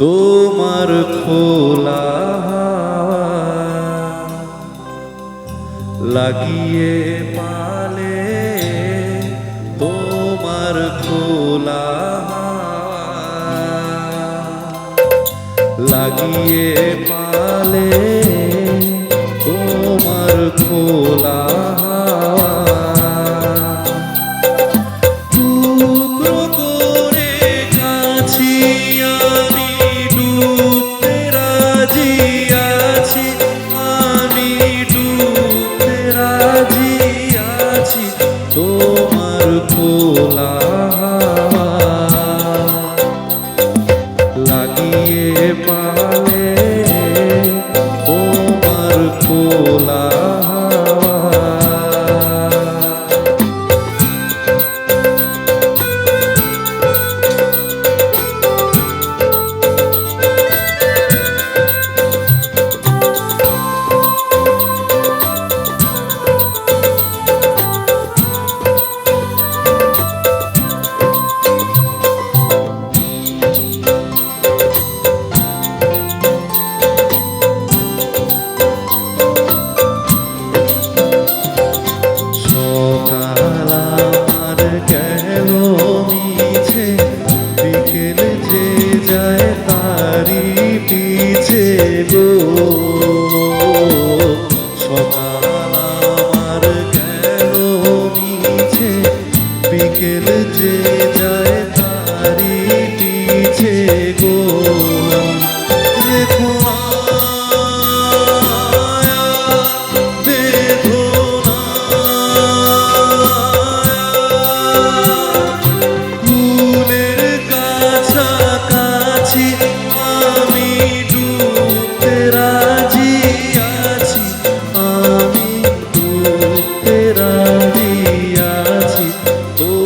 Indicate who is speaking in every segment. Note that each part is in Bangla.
Speaker 1: তোমার খোলা লাগিয়ে পালে তোমার খোলা লাগিয়ে পালে জিয়াছি তোমার amor.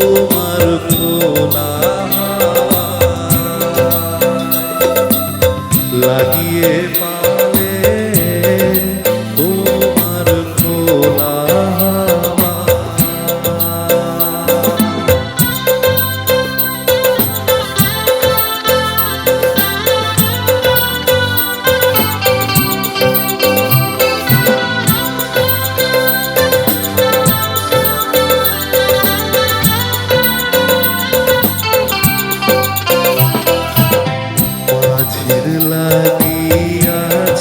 Speaker 1: you.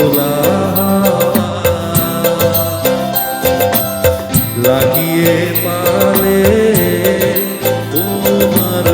Speaker 1: ভোলা লাগিয়ে পালে তোমার